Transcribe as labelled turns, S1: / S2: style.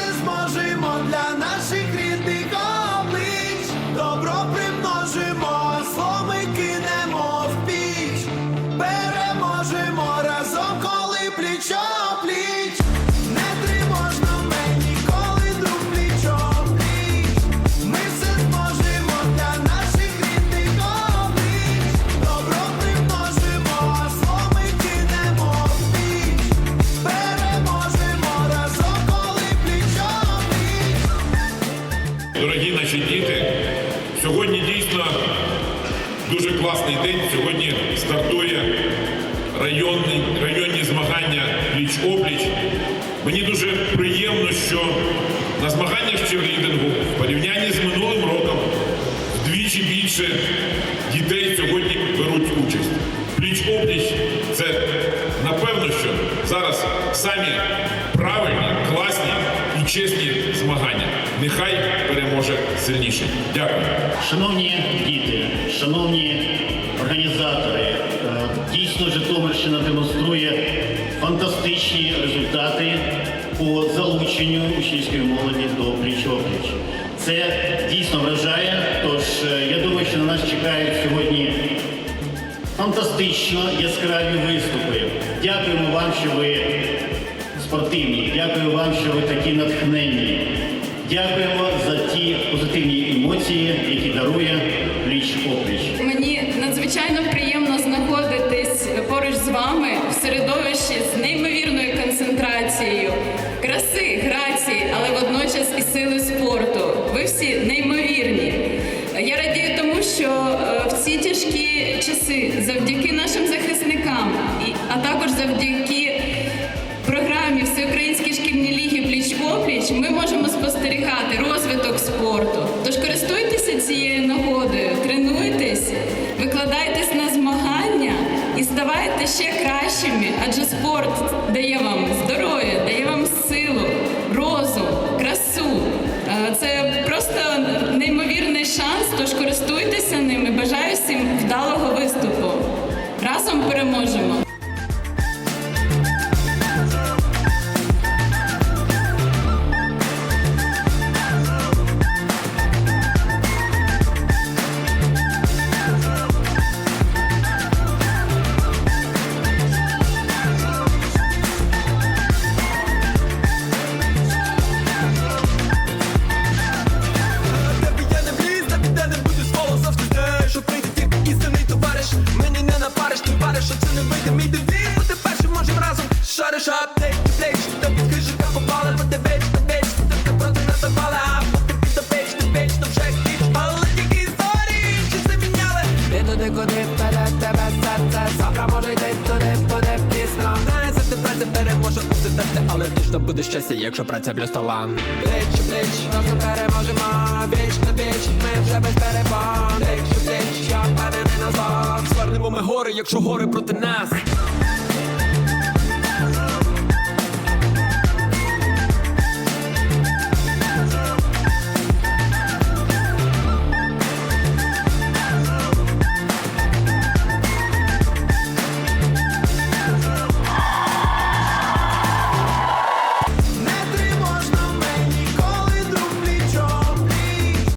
S1: все зможемо для наших рідних. наші діти. Сьогодні дійсно дуже класний день. Сьогодні стартує районні, районні змагання пліч-обліч. Мені дуже приємно, що на змаганнях ще в рейдингу в порівнянні з минулим роком вдвічі більше дітей сьогодні беруть участь. Пліч-обліч це напевно, що зараз самі правильні, класні і чесні змагання. Нехай переможе сильніший. Дякую.
S2: Шановні діти, шановні організатори, е, дійсно Житомирщина демонструє фантастичні результати по залученню учнівської молоді до пліч-опліч. Це дійсно вражає, тож е, я думаю, що на нас чекають сьогодні фантастично яскраві виступи. Дякуємо вам, що ви спортивні. Дякую вам, що ви такі натхненні. Дякуємо за ті позитивні емоції, які дарує пліч опліч.
S3: Мені надзвичайно приємно знаходитись поруч з вами в середовищі з неймовірною концентрацією краси, грації, але водночас і сили спорту. Ви всі неймовірні. Я радію тому, що е, в ці тяжкі часи, завдяки нашим захисникам, а також завдяки опліч ми можемо спостерігати розвиток спорту. Тож користуйтеся цією нагодою, тренуйтесь, викладайтесь на змагання і ставайте ще кращими, адже спорт дає вам здоров'я, дає вам силу, розум, красу. Е, Це просто неймовірний шанс, тож користуйтеся ним і бажаю всім вдалого виступу. Разом переможемо!
S4: Аптек, плеч, під бо ти веч, та веч, ти проти нас запали, а поки під ти печ, то вже кіч. Але тільки історії, чи це міняли? Ти туди, куди вперед тебе серце, завтра може йти туди, буде пізно. Знає, за ти праця переможе у серце, але точно буде щастя, якщо праця плюс талант. Плеч, плеч, разом переможемо, віч на віч, ми вже без перебон. Плеч, плеч, я впевнений назад. Звернемо ми гори, якщо гори проти нас.